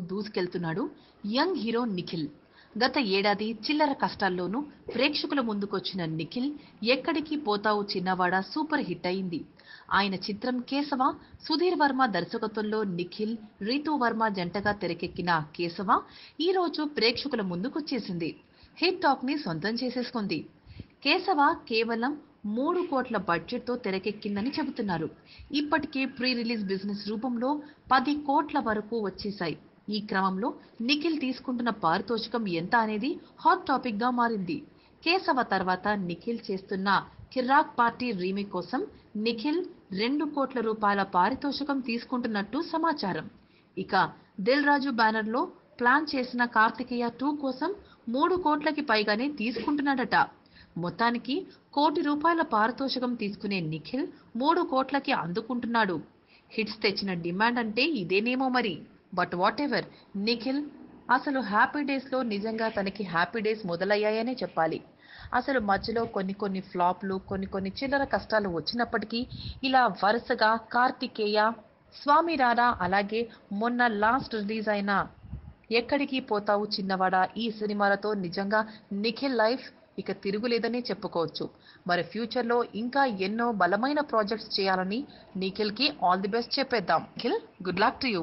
దూసుకెళ్తున్నాడు young hero Nikhil. గత ఏడాది చిల్లర కష్టాల్లోనూ ప్రేక్షకుల ముందుకొచ్చిన నిఖిల్ ఎక్కడికి పోతావు చిన్నవాడ సూపర్ హిట్ అయింది. ఆయన చిత్రం కేశవ సుధీర్ వర్మ దర్శకత్వంలో నిఖిల్ రీతు వర్మ జంటగా తెరకెక్కిన కేశవ ఈరోజు ప్రేక్షకుల ముందుకొచ్చేసింది. హిట్ టాక్ని సొంతం చేసేసుకుంది. కేశవ కేవలం మూడు కోట్ల బడ్జెట్తో తెరకెక్కిందని చెబుతున్నారు. ఇప్పటికే ప్రీ రిలీజ్ బిజినెస్ రూపంలో పది కోట్ల వరకు వచ్చేశాయి. ఈ క్రమంలో నిఖిల్ తీసుకుంటున్న పారితోషికం ఎంత అనేది హాట్ టాపిక్గా మారింది. కేశవ తర్వాత నిఖిల్ చేస్తున్న కిర్రాక్ పార్టీ రీమేక్ కోసం నిఖిల్ రెండు కోట్ల రూపాయల పారితోషికం తీసుకుంటున్నట్టు సమాచారం. ఇక దిల్ రాజు బ్యానర్లో ప్లాన్ చేసిన కార్తికేయ టూ కోసం మూడు కోట్లకి పైగానే తీసుకుంటున్నాడట. మొత్తానికి కోటి రూపాయల పారితోషికం తీసుకునే నిఖిల్ మూడు కోట్లకి అందుకుంటున్నాడు. హిట్స్ తెచ్చిన డిమాండ్ అంటే ఇదేనేమో మరి. బట్ వాట్ ఎవర్ నిఖిల్ అసలు హ్యాపీ డేస్లో నిజంగా తనకి హ్యాపీ డేస్ మొదలయ్యాయనే చెప్పాలి. అసలు మధ్యలో కొన్ని కొన్ని ఫ్లాప్లు కొన్ని కొన్ని చిల్లర కష్టాలు వచ్చినప్పటికీ ఇలా వరుసగా కార్తికేయ స్వామి రారా అలాగే మొన్న లాస్ట్ రిలీజ్ అయిన ఎక్కడికి పోతావు చిన్నవాడా ఈ సినిమాలతో నిజంగా నిఖిల్ లైఫ్ ఇక తిరుగులేదనే చెప్పుకోవచ్చు. మరి ఫ్యూచర్లో ఇంకా ఎన్నో బలమైన ప్రాజెక్ట్స్ చేయాలని నిఖిల్కి ఆల్ ది బెస్ట్ చెప్పేద్దాం. Nikhil good luck to you